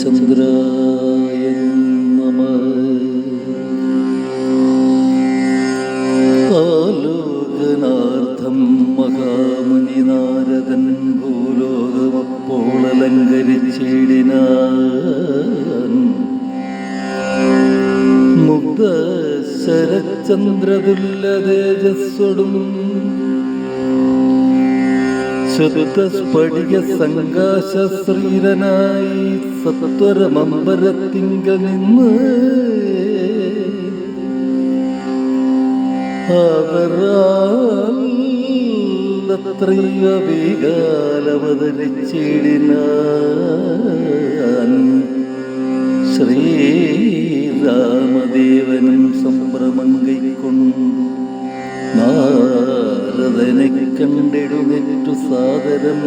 ശ്രീരാമചന്ദ്രായ നമ. ആലോകനാർത്ഥം മഹാമുനി നാരദൻ ഭൂലോകമപ്പോൾ അലങ്കരിച്ചിടിനാൻ മുഗ്ധ ശരചന്ദ്രതുല്യ തേജസ്വടും ശുദ്ധ സ്ഫടിക സങ്കാശ ശ്രീരനായി സത്വരമമ്പരത്തിങ്ക നിന്ന് ശ്രീരാമദേവനും സംഭ്രമം കൈക്കൊണ്ടു. നാരദനെ കണ്ടെടുനെറ്റു സാദരം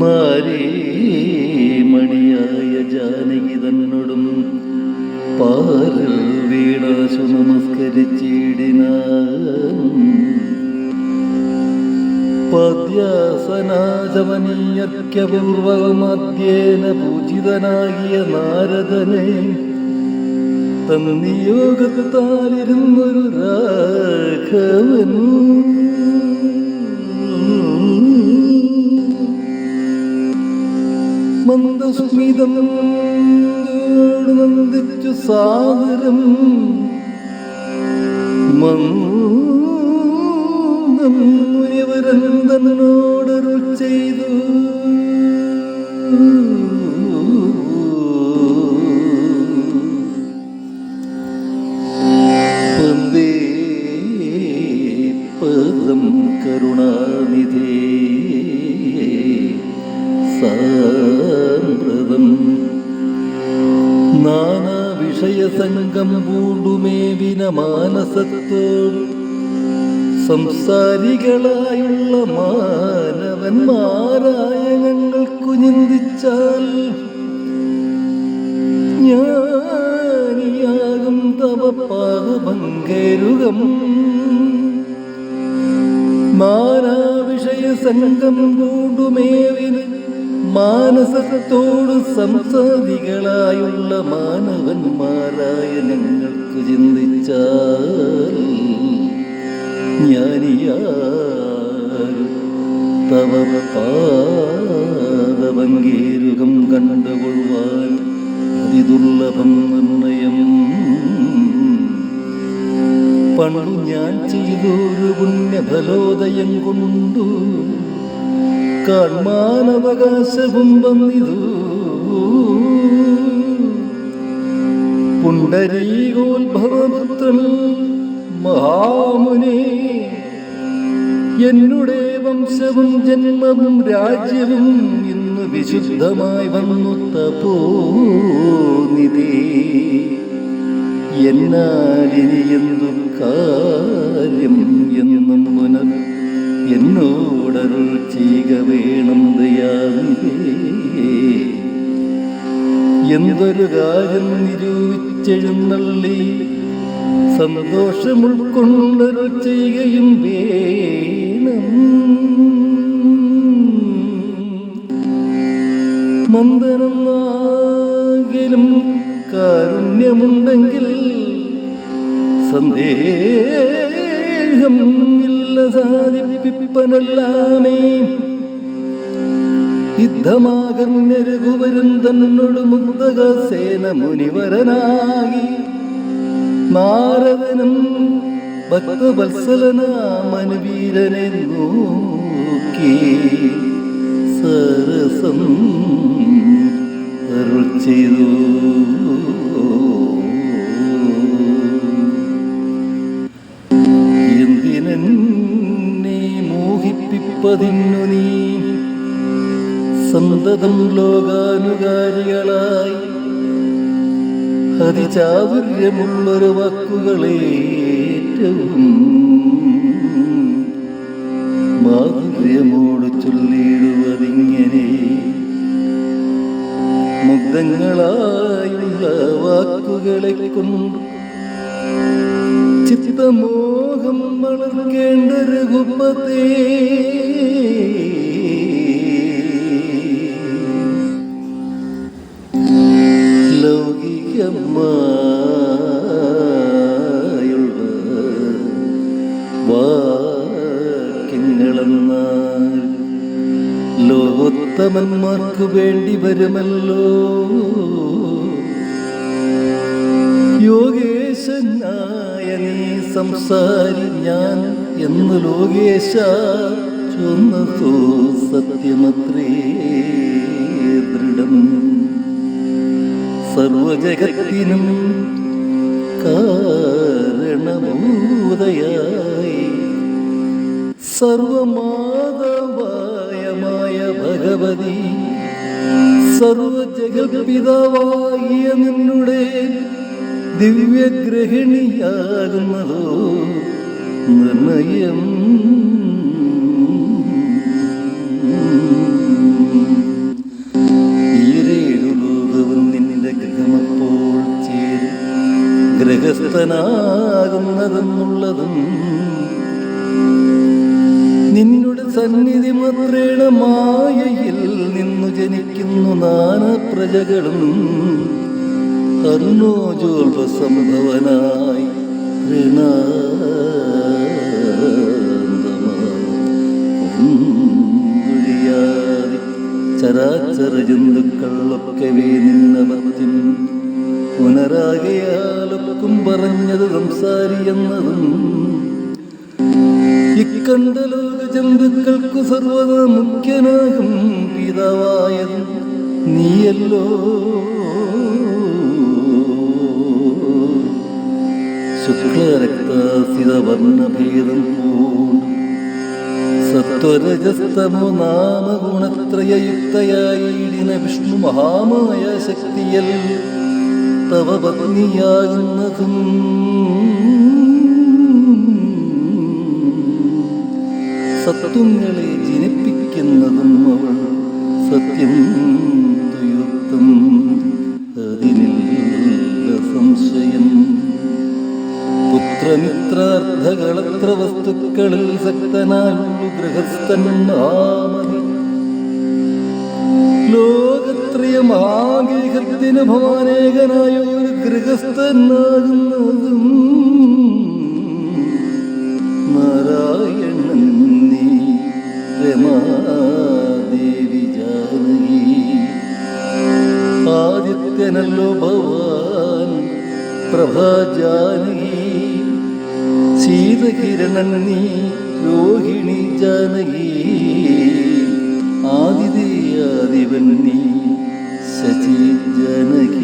നാരീമണിയായ ജാനകി തന്നോടും പാരൽ വീണാശു നമസ്കരിച്ചിടിന. പദ്യാസനാജമനീയർക്കപൂർവമധ്യേന പൂജിതനാകിയ നാരദനെ തന്നിയോഗത്താലിരുന്നൊരു രാഘവൻ. മന്ദസ്മിതം നന്ദിച്ചു സാദരം. മന്ദം മുനിവരൻ തന്നോടരുൾ ചെയ്തു. പദം കരുണാനിധേ. സാമ്പ്രതം നാനാ വിഷയസംഗം പൂണ്ടുമേവിന മാനസത്തോട് സംസാരികളായുള്ള മാനവന്മാരായ ഞങ്ങൾക്കു ചിന്തിച്ചാൽ ഞാനിയാകും തവ പാദപങ്കരുകം സംഘം കൂടുമേവിന് മാനസത്തോട് സംസാരികളായുള്ള മാനവന്മാരായ നിങ്ങൾക്ക് ചിന്തിച്ചാൽ തവ കണ്ടുകൊള്ളുവാൻ അതിദുർലഭം നിർണയം. പണ്ടു ഞാൻ ചെയ്തൊരു പുണ്യഫലോദയം കൊണ്ടു കാൺമാനവകാശവും വന്നിതു പുണ്ടരീകോത്ഭവപുത്രൻ മഹാമുനെ എന്നുടെ വംശവും ജന്മവും രാജ്യവും ഇന്ന് വിശുദ്ധമായി വന്നു തപോനിതേ എന്നാലിനി എന്തു കാര്യം ചെയ്യുക വേണം എന്തൊരു കാര്യം നിരൂപിച്ചെഴുന്നള്ളി സന്തോഷം ഉൾക്കൊണ്ടൊരു ചെയ്യുകയും വേണം. മന്ദനമാകിലും കാരുണ്യമുണ്ടെങ്കിൽ സന്ദേഹം ഇല്ല സാധിപ്പിപ്പനല്ലാമേ യുദ്ധമാകർന്നരഘുവരും തന്നോട് മുന്തക സേന മുനിവരനായി നാരദനും ഭക്തവത്സലനാമനുവീരനെ നോക്കി സരസം അരുൾ ചെയ്തു. മോഹിപ്പിപ്പതിന്നു നീ. സന്തതം ലോകാനുകാരികളായി അതിചാതുര്യമുള്ളൊരു വാക്കുകളേറ്റവും മാധുര്യമോട് ചൊല്ലിടുവതിങ്ങനെ. മുഗ്ധങ്ങളായുള്ള വാക്കുകളെ കൊണ്ട് ചിത്തമോഹം വളർക്കേണ്ട രഘുപത്തെ ലോകോത്തമന്മാർക്ക് വേണ്ടി വരുമല്ലോ. യോഗി യോഗേശനായ നീ സംസാരി ഞാൻ എന്ന് ലോകേശ ചൊന്നതോ സത്യമത്രേ ദൃഢം. സർവജഗത്തിനും കാരണഭൂതയായി സർവമാധവായമായ ഭഗവതി സർവജഗൽപിതാവായ നിന്നുടെ ദിവ്യഗ്രഹിണിയാകുന്നതോ നിർണയം. ഗ്രഹസ്ഥനാകുന്നതെന്നുള്ളതും നിന്നുടെ സന്നിധി മാത്രേണ മായയിൽ നിന്നു ജനിക്കുന്നു നാന പ്രജകളും അർണോജോൽപ സംഭവനായി ൊഴിയാതെ ചരാചര ജന്തുക്കളൊക്കെ നിന്നമർത്തിൻ പുനരാകയാലൊക്കും പറഞ്ഞത് സംസാരി എന്നതും ഇക്കണ്ട ലോക ജന്തുക്കൾക്കു സർവത മുഖ്യനാകും പിതാവായതും നീയല്ലോ. ശുക്ലരക്താസിത വർണഭേദം പൂണ്ട്. സത്വരജസ്തമോ നാമഗുണത്രയയുക്തയായിടിന വിഷ്ണു മഹാമായ ശക്തിയൽ തവ പത്നിയാകുന്നതും സത്വങ്ങളെ ജനിപ്പിക്കുന്നതും അവൾ സത്യം സക്തനായുള്ളു ഗൃഹസ്ഥൻ നാമതി ലോകത്രയ മഹാഗേഹത്തിന് ഭവാനേകനായ ഒരു ഗൃഹസ്ഥനാകുന്നതും നാരായണൻ നീ രമാദേവി ജാനകി. ആദിത്യനല്ലോ ഭവാൻ പ്രഭാജാനകി ശീതകിരണൻ നീ രോഹിണി ജാനകി ആദിദേ ആദിവന്നി ശശി ജാനകി.